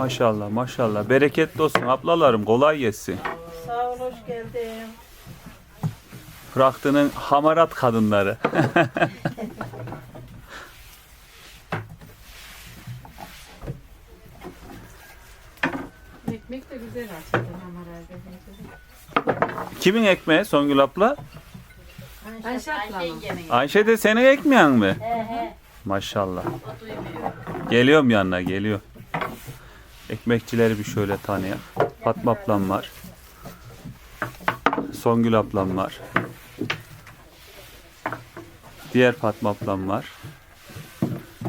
Maşallah maşallah. Bereketli olsun ablalarım. Kolay gelsin. Sağ ol, hoş geldin. Fırahtının hamarat kadınları. Ekmek de güzel açtın ama herhalde. Kimin ekmeği Songül abla? Ayşe. Ayşe de senin ekmeğin mi? Maşallah. Geliyorum yanına geliyor. Ekmekçileri bir şöyle tanıyak. Fatma ablam var. Songül ablam var. Diğer Fatma ablam var.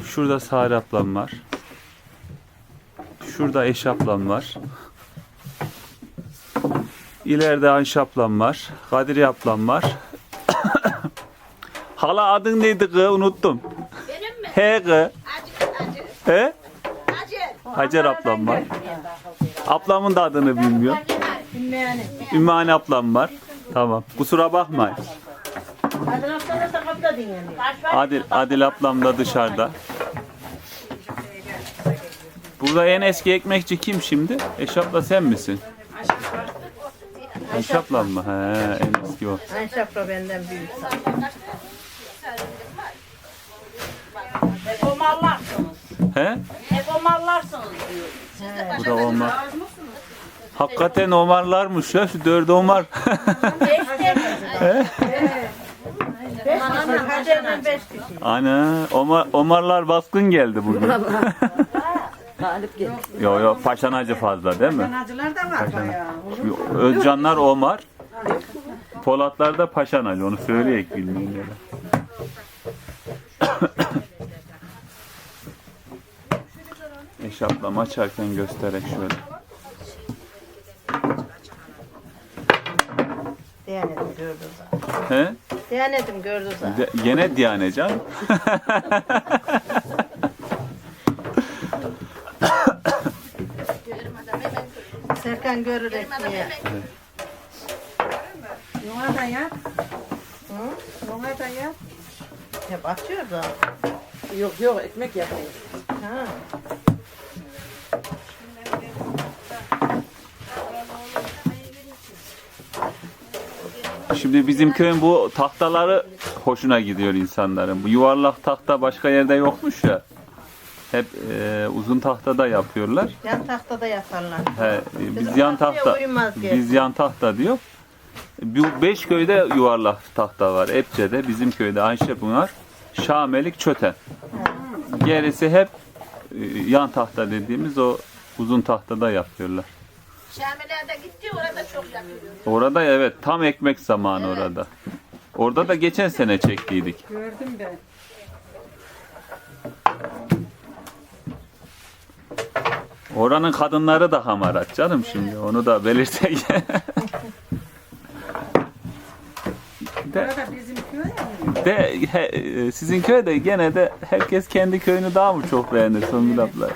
Şurada Sare ablam var. Şurada Eş ablam var. İleride Ayşe ablam var. Kadriye ablam var. Hala adın neydi kız? Unuttum. Benim mi? He kız. Acı, acı, He? Hacer ablam var. Ablamın da adını bilmiyor. Ümmühane ablam var. Tamam. Kusura bakmayın. Adil, Adil ablam da dışarıda. Burada en eski ekmekçi kim şimdi? Eşapla sen misin? Eşapla mı? He, en eski o. Ayşe abla benden büyük. He? Hep o mallarsınız diyor. Bu da Omar. Hakikaten Omarlarmış ya. Şu dördü Omar. Beş kişi, Hacer'den beş kişi. Ana, Omar, Omarlar baskın geldi bugün. Galip geldi. yo yo paşanacı fazla değil mi? Acılar da var bayağı. Özcanlar Omar. Polatlar da Paşan Ali. Onu söyleyek bilmeyenlere. Eşaplam açarken göstererek şöyle. Diyanetim gördü zaten. He? Diyanetim gördü zaten. De, gene Diyane can. Serkan görür ekmeği. Yuna da yap. Yuna da yap. Hep açıyor da. Yok yok ekmek yapayım. Ha. Şimdi bizim köyün bu tahtaları hoşuna gidiyor insanların. Bu yuvarlak tahta başka yerde yokmuş ya. Hep e, uzun tahtada yapıyorlar. Yan tahtada yaparlar. He, e, biz yan tahta biz yan tahta diyor. Bu beş köyde yuvarlak tahta var. Epçe'de bizim köyde Ayşe Pınar, Şamelik, Çöten. Gerisi hep e, yan tahta dediğimiz o uzun tahtada yapıyorlar. Şamile'de gitti orada çok yapıyor. Orada evet tam ekmek zamanı orada. Orada da geçen sene çektiydik. Gördüm ben. Oranın kadınları da hamarat canım şimdi onu da belirtek. de, Burada bizim köy ya. de he, e, sizin köyde gene de herkes kendi köyünü daha mı çok beğenir Songül abla?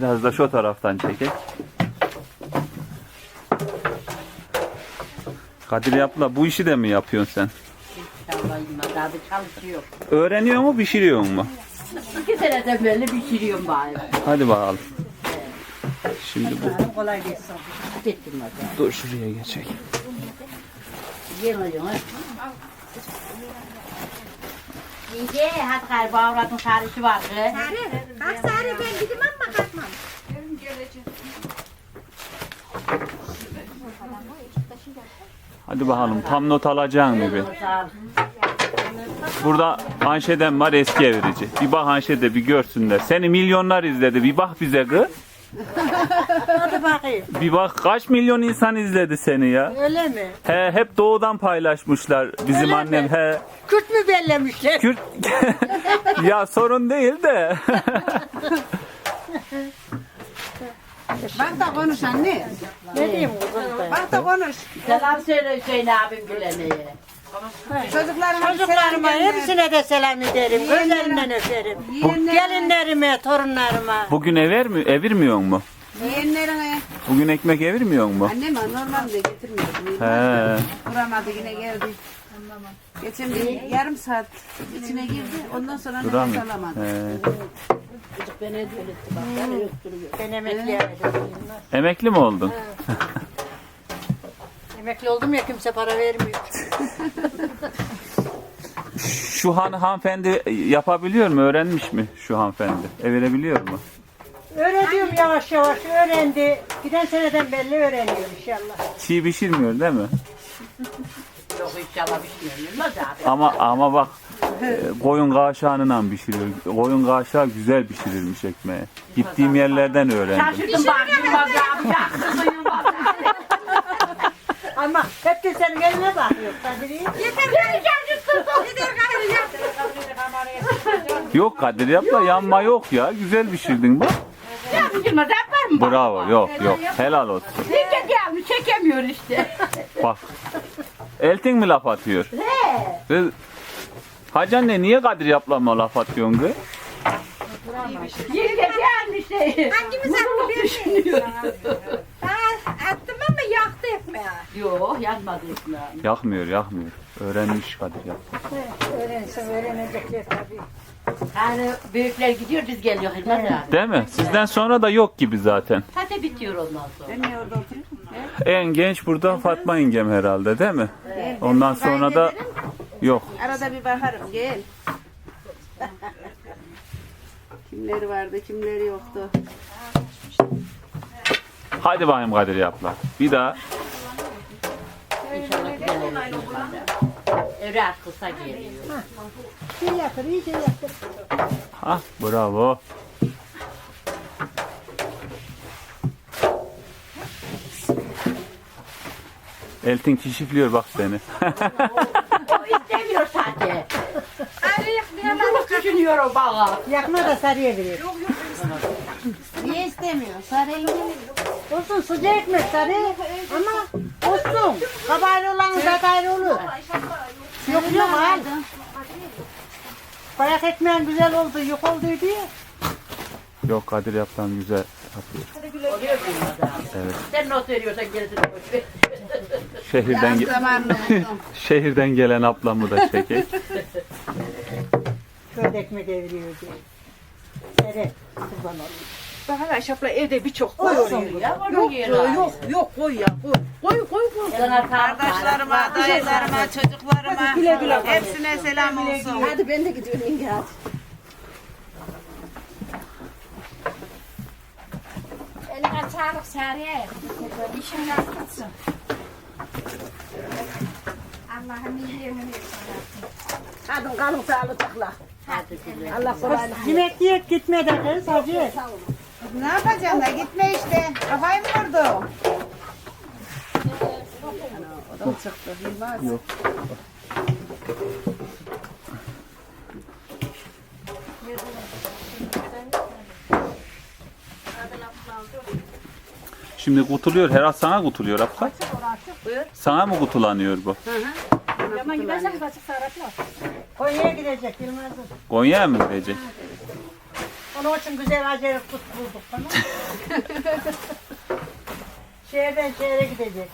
Biraz da şu taraftan çekek. Kadir abla bu işi de mi yapıyorsun sen? İnşallah abi çalışıyor. Öğreniyor mu pişiriyor mu? İki seneden beri pişiriyorum bari. Hadi bakalım. Şimdi bu Kolay gelsin. Gittim hadi. dur şuraya geçek. Geliyorum. İnce hadi galiba avratın sarışı var. Kalk Sari ben gidemem mi kalkmam? Hadi bakalım tam not? Sağ ol. Burada Anşe'den var eski evirici. Bir bak Anşe'de bir görsünler. Seni milyonlar izledi. Bir bak bize kız. Hadi bakayım. Bir bak kaç milyon insan izledi seni ya. Öyle mi? He hep doğudan paylaşmışlar bizim Öyle annem. mi? He Kürt mü bellemişler? Kürt ya sorun değil de. Bak da konuş anne. Ne diyeyim kızım ben? Bak da konuş. Selam söyle Hüseyin abim Gülene'ye. Çocuklarıma, Çocuklarıma hepsine de selam ederim. Gözlerinden öperim. Gelinlerime, torunlarıma. Bugün ever mi, evirmiyor mu? Yeğenlerine. Bugün ekmek evirmiyor mu? Annem ha, normalde getirmiyordu. He. Duramadı yine geldi. Geçen bir yarım saat içine girdi. Ondan sonra Duran nefes alamadı. He. Ben emekli yaptım. Emekli mi oldun? Emekli oldum ya kimse para vermiyor. Şu han hanımefendi yapabiliyor mu? Öğrenmiş mi şu hanımefendi? Evirebiliyor mu? Öğreniyorum yavaş yavaş öğrendi. Giden seneden belli öğreniyor inşallah. Çiğ pişirmiyor değil mi? İnşallah pişmiyor. Abi. Ama ama bak e, koyun kaşığıyla pişiriyor. Koyun kaşığı güzel pişirilmiş ekmeği. Gittiğim yerlerden öğrendim. Şaşırdım bak Yılmaz Yılmaz. Ama hep de senin eline bakıyor. Kadri. Yeter beni şaşırttın. Yeter Yok Kadir yapma yanma yok ya. Güzel pişirdin bak. Ya Yılmaz yapar mı? Bravo yok yok. Helal olsun. Nince gelmiş çekemiyor işte. Bak. Eltin mi laf atıyor? He. Hacı anne niye Kadir yaplama laf atıyorsun kız? Yenge gelmiş şey. Hangimiz Mutluluk düşünüyor. Attım ama yaktı ekmeği. Yok yanmadı ekmeğim. Yakmıyor yakmıyor. Öğrenmiş Kadir yap. Öğrensin öğrenecekler tabii. Yani büyükler gidiyor biz geliyor abi. Değil mi? Sizden sonra da yok gibi zaten. Zaten bitiyor ondan sonra. Ben niye orada oturuyorum? En genç burada Fatma yengem herhalde değil mi? Ondan sonra da yok. Arada bir bakarım gel. kimleri vardı kimleri yoktu. Hadi bakayım Kadir yapla. Bir daha. İnşallah güzel olur. Evre kısa geliyor. İyi yapır, iyice yapır. Ha bravo. Eltin kişifliyor bak seni. O istemiyor sadece. Mutluluk düşünüyor o bana. Yakma da sarıya verir. Niye istemiyor? Sarayım. Olsun sıcak ekmek sarı ama olsun. Kabaylı olan kabaylı olur. Yok yok al. Bayak ekmeğin güzel oldu, yok oldu diye. Yok Kadir yaptan güzel yapıyor. Sen not veriyorsan gerisini boş ver. Şehirden ge- şehirden gelen ablamı da çekek. Şöyle ekmek eviriyor diye. Evet, kurban olayım. Bak hala Ayşap'la evde birçok Koy oraya. oluyor. Ya Yok yer yok yok yok koy ya koy. Koy koy koy. Kardeşlerime, dayılarıma, çocuklarıma güle güle. hepsine selam olsun. Hadi ben de gidiyorum yenge hadi. Eline sağlık Sariye. İşin rast gitsin. Allah'ın iyiliğini versin. Hadi kalın sağlıcakla. Allah kolaylık. Yemek yiyip gitmeden kız hacı. Ne yapacaksın da gitme işte. Kafayı mı vurdu? O da çıktı? Bilmez. Yok. Şimdi kutuluyor. Herhalde sana kutuluyor abla. Sana mı kutulanıyor bu? Konya'ya gidecek. Konya'ya mı gidecek? Onun için güzel acayip kut bulduk tamam? Şehirden şehre gidecek.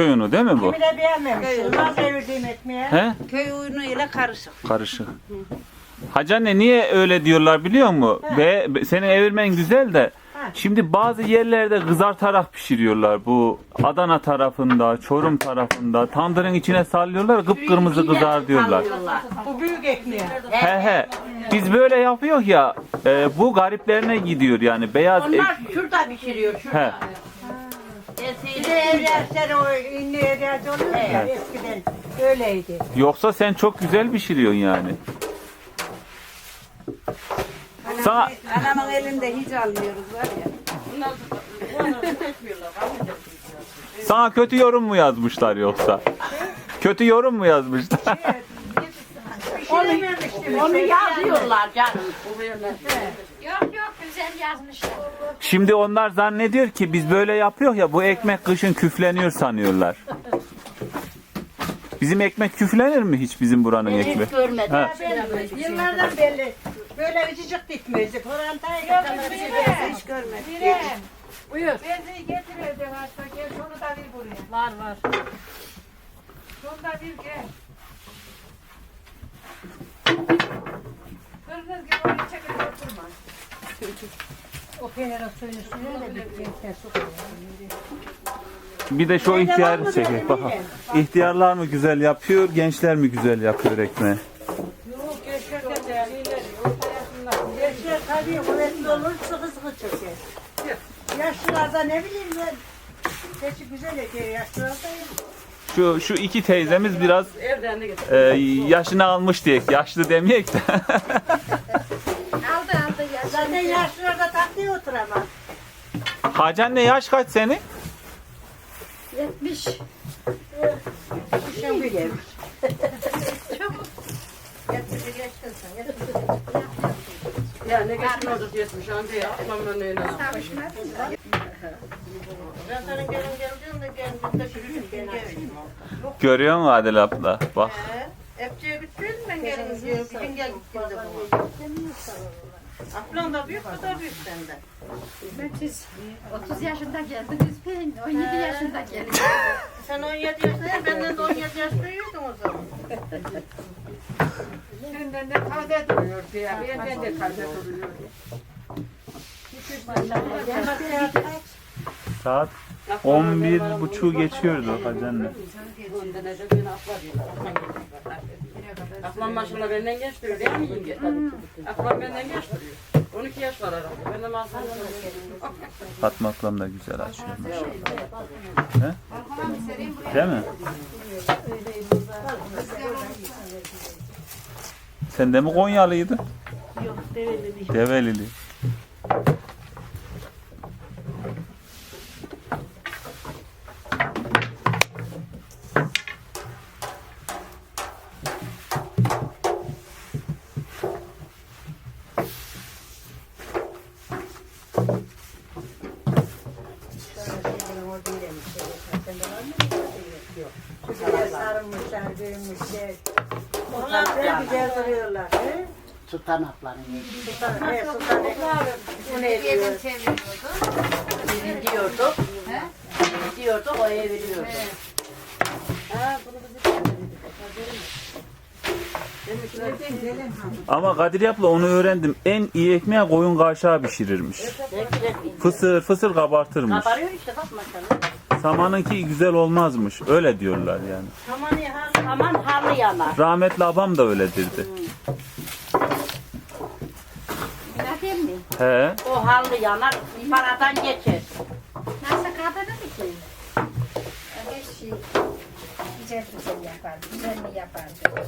Köyünü değil mi bu? Kimi de beğenmemiş. Yılmaz evirdiğim ekmeğe. He? Köy oyunu ile karışık. Karışık. Hacı anne niye öyle diyorlar biliyor musun? Be, be- senin evirmen güzel de şimdi bazı yerlerde kızartarak pişiriyorlar. Bu Adana tarafında, Çorum tarafında tandırın içine sallıyorlar kıpkırmızı kızar diyorlar. Bu büyük ekmeğe. He he. Biz böyle yapıyoruz ya e, bu gariplerine gidiyor yani beyaz ek- Onlar şurada pişiriyor He. şurada. Bir de evlersen o ünlü evlerce oluyor ya eskiden. Öyleydi. Yoksa sen çok güzel pişiriyorsun yani. Sana Anamın elinde hiç almıyoruz var ya. sana kötü yorum mu yazmışlar yoksa? Kötü yorum mu yazmışlar? Onu yazıyorlar canım. Yok yok güzel yazmışlar. Şimdi onlar zannediyor ki biz böyle yapıyor ya bu ekmek kışın küfleniyor sanıyorlar. Bizim ekmek küflenir mi hiç bizim buranın ekmeği? Hiç görmedim. Ha. Yıllardan belli. Böyle ıcıcık dikmeyecek. Orantaya Hiç görmedim. Buyur. Benzi getirirdi hasta gel şunu da ver buraya. Var var. Şunu da ver gel. Kırgız gibi oraya çekip oturma. O kenara suyunu suyunu da bir de şu ihtiyar çekek bakalım. İhtiyarlar mı güzel yapıyor, gençler mi güzel yapıyor ekmeği? Yok gençler de şeyler orta yaşlılar. Gençler tabii kuvvetli olur sıkı sıkı çeker. Yaşlılarda ne bileyim ben. Sesi güzel ekiyor yaşlılarda. Şu şu iki teyzemiz biraz e, yaşını almış diye, yaşlı demeyek de. Aldı aldı ya. Zaten yaşlılarda tahtaya oturamaz. Hacı anne yaş kaç senin? 70. Kışın bir gelmiş. Ya ne geçkin oldu yetmiş anca ya. Aman öyle. Ben sana gelin. Görüyor musun Adil abla? Bak. Hepçiye gittin ben gelin diyor. Bir gün gel gittim de bu. Ablan da büyük, bu da büyük senden. Siz 30 yaşında geldiniz ben 17 yaşında geldim. Sen 17 yaşındaydın, benden de 17 yaş büyüyordun o zaman. Senden de taze duruyor diye. Benden de taze duruyor. Saat 11 buçuğu geçiyordu Hacı anne. Aklan maşallah benden geç duruyor değil mi yenge? Aklan benden geç duruyor. 12 yaş var aramda. Ben de maşallah. Fatma ablam da güzel açıyormuş. He? Değil mi? Sen de mi Konyalıydın? Yok, develili. Develili. Güzel sarılmışlar, büyümüşler. Onlar ne güzel duruyorlar. he? Tutanakların Sultan, he, sultan. Bu ne diyor? Gidiyorduk. Gidiyorduk o eve veriyorduk. Ama Kadir abla onu öğrendim. En iyi ekmeği koyun kaşağı pişirirmiş. Fısır fısır kabartırmış. Kabarıyor işte bak maşallah. Samanınki güzel olmazmış. Öyle diyorlar yani. Aman ya, ha, Aman halı yanar. Rahmetli babam da öyle derdi. Bırakayım mı? He. O halı yanar. Paradan geçer. Nasıl kadını mı ki? Her şey güzel güzel yapardı. Güzel mi yapardı?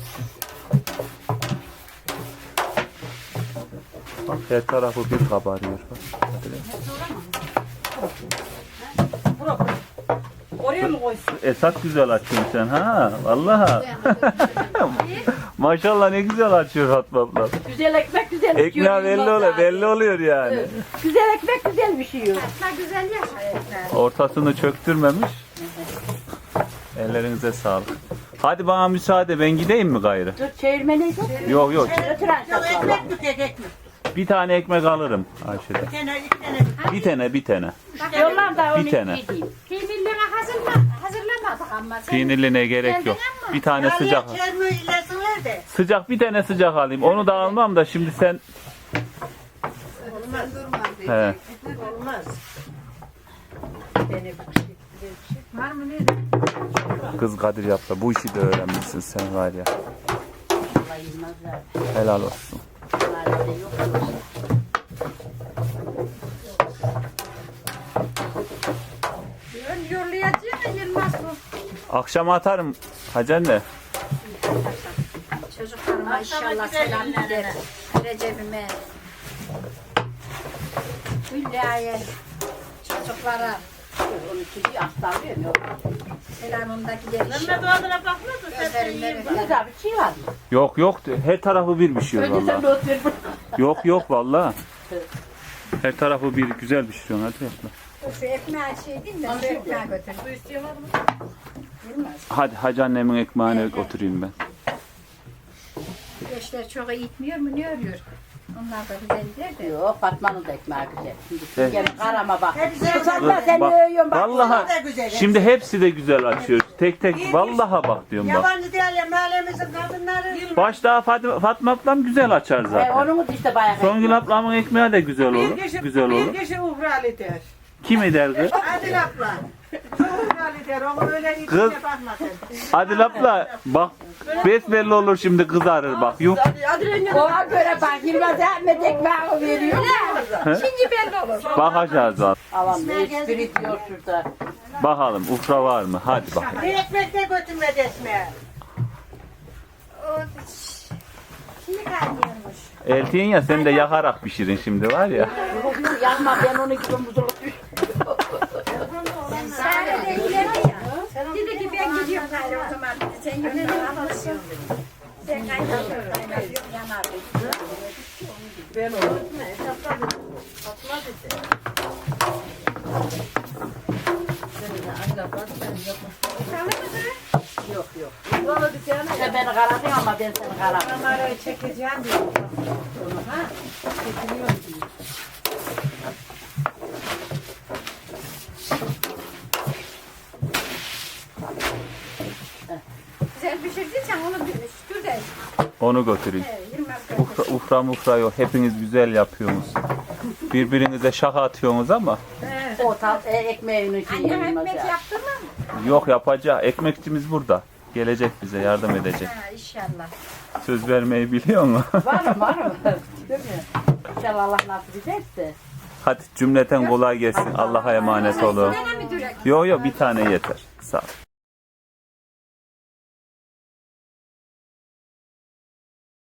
Bak her tarafı bir kabarıyor. Bak. Oraya mı koysun? Esat güzel açıyorsun sen ha. Vallahi. Maşallah ne güzel açıyor Fatma abla. Güzel ekmek güzel Ekmeği pişiyor, belli Yılmaz oluyor, belli oluyor yani. Güzel ekmek güzel pişiyor. Hatta güzel yaşayacaklar. Ortasını çöktürmemiş. Ellerinize sağlık. Hadi bana müsaade ben gideyim mi gayrı? Dur çevirmeniz yok. Yok yok. Yok ekmek mi ekmek? Bir tane ekmek alırım Ayşe'de. Bir tane, iki tane. Bir tane bir tane. Yollar da onu Bir tane. gideyim. Peynirleri hazırla, hazırlamadık ama. Sen Peynirline gerek yok. Bir tane sıcak. İlesinler de. Sıcak bir tane sıcak alayım. Onu da almam da şimdi sen Olmaz he. Olmaz. Beni bir. Var mı ne? Kız Kadir yaptı. Bu işi de öğrenmişsin sen var ya. Helal olsun. Mahallede yok. Ön yollayacağım da Yılmaz bu. Akşam atarım Hacı anne. İnşallah selam gider. Recep'ime. Hülya'ya, çocuklara, için bir aktarıyor. selamındaki yerler. Mehmet oğluna bakma da sen de yiyin. öper. Güzel bir şey var mı? Yok yok her tarafı bir pişiyor Önce sen de vallahi. otur. Yok yok vallahi. Her tarafı bir güzel pişiriyorsun hadi yapma. Şu ekmeği şey değil mi? Şu ekmeği götür. Su istiyor musun? Bilmez. Hadi hacı annemin ekmeğine oturayım ben. Gençler çok eğitmiyor mu? Ne örüyor? Onlar da güzel der de. Yok Fatma'nın da ekmeği güzel. Şimdi Evet. gelin karama bak. Hepsi Sen de sen Bak, de övüyorsun bak. Vallahi da güzel. şimdi hepsi de güzel açıyor. Tek tek vallahi bak diyorum bak. Yabancı ya mahallemizin kadınları. Başta Fatma, Fatma ablam güzel açar E, zaten. onun da işte bayağı. Songül ablamın ekmeği de güzel Bir olur. kişi, Güzel olur. bir kişi uğralı der. Kim eder kız? Adil abla. Kız. Adil abla bak besbelli olur şimdi kızarır bak. Yok Ona göre bak Yılmaz Ahmet ekmeği veriyor. Şimdi belli olur. bak. Aman ne espri diyor şurada. Bakalım ufra var mı? Hadi bakalım. Bir ekmek de götürmedi ekmeğe. O, Şimdi kaynıyormuş. Eltiyin ya sen de yakarak pişirin şimdi var ya. Yok yok yanma ben onu muzulu. Sare de ileride ya. Dedi ki ben gidiyorum gayrı o zaman. Sen yönünü alırsın. Ben kaynatırım. Kaynatıyorum yanar. Ben onu Fatma dedi. Yok yok. Sen beni karadın ama ben seni karamadım. Kamerayı çekeceğim diyor. Ha. Çekiliyor Güzel pişirdiysen onu de. Onu Yılmaz Ufra, ufra mufra yok. Hepiniz güzel yapıyorsunuz. Birbirinize şaka atıyorsunuz ama O tat e, ekmeğini Annem ekmek ya. yaptın mı? yok yapacak. Ekmekçimiz burada. Gelecek bize yardım edecek. Ha inşallah. Söz vermeyi biliyor mu? Var mı var mı? Değil mi? İnşallah Allah nasip ederse. Hadi cümleten kolay gelsin. Allah'a emanet olun. Yok yok bir tane yeter. Sağ ol.